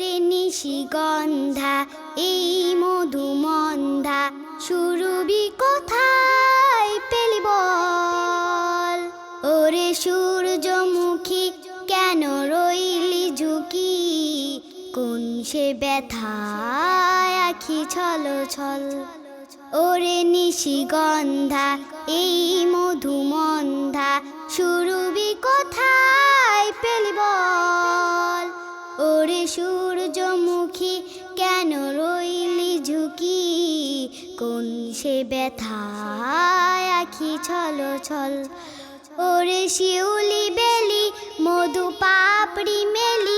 ওরে নিশিগন্ধা এই মধুমন্ধা। সুরবি কোথায় পেলি বল? ওরে সূর্যমুখী, কেন রইলি ঝুঁকি? কোন সে ব্যথায় আখি ছল ছল? ওরে নিশিগন্ধা, এই মধুমন্ধা। সুরবি কোথায় পেলি বল? ওরে সূর্যমুখী কেন রইলি ঝুঁকি? কোন সে ব্যথা আখি ছল ছল? ওরে শিউলি বেলি, মধু পাপড়ি মেলি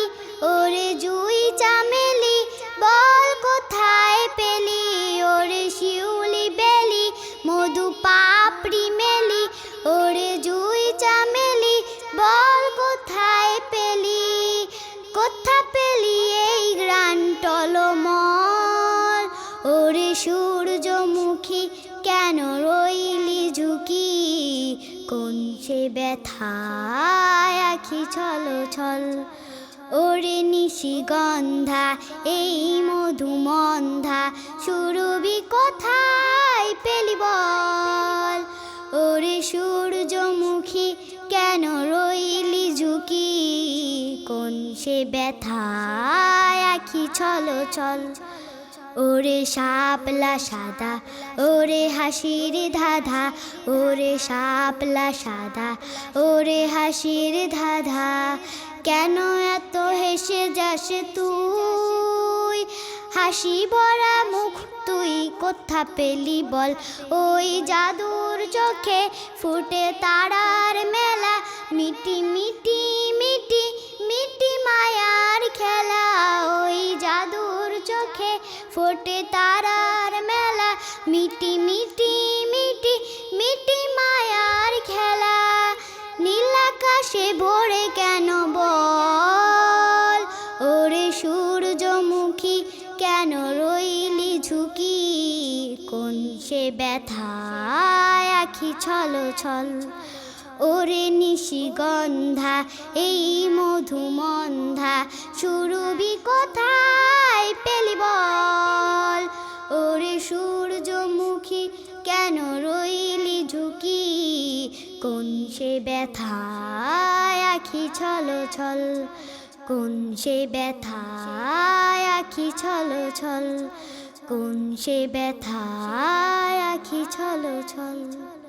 কেন রইলি ঝুঁকি? কোন সে ব্যথায় আখি ছল ছল। ওরে নিশিগন্ধা এই মধুমন্ধা সুরবি কোথায় পেলি বল। ওরে সূর্যমুখী, কেন রইলি ঝুঁকি? কোন সে ব্যথায় আখি ছল ছল। ওরে শাপলা সাদা, ওরে হাসির ধাঁধা, ওরে শাপলা সাদা, ওরে হাসির ধাঁধা। কেন এত হেসে যাস তুই? হাসি ভরা মুখ তুই কোথা পেলি বল? ওই জাদুর চোখে ফুটে তারার মেলা চোখে ফোটে তারার মেলা। মিটি মিটি মিটি মিটি মায়ার খেলা। নীল আকাশে ভরে কেন বল? ওরে সূর্যমুখী, কেন রইলি ঝুঁকি? কোন সে ব্যথায় আখি ছল ছল? ওরে নিশিগন্ধা, এই মধুমন্ধা সুরবি পেলি বল ওরে সূর্যমুখী, কেন রইলি ঝুঁকি? কোন সে ব্যথা আখি ছল ছল? কোন সে ব্যথা আখি ছল ছল? কোন সে ব্যথা আখি ছল ছল?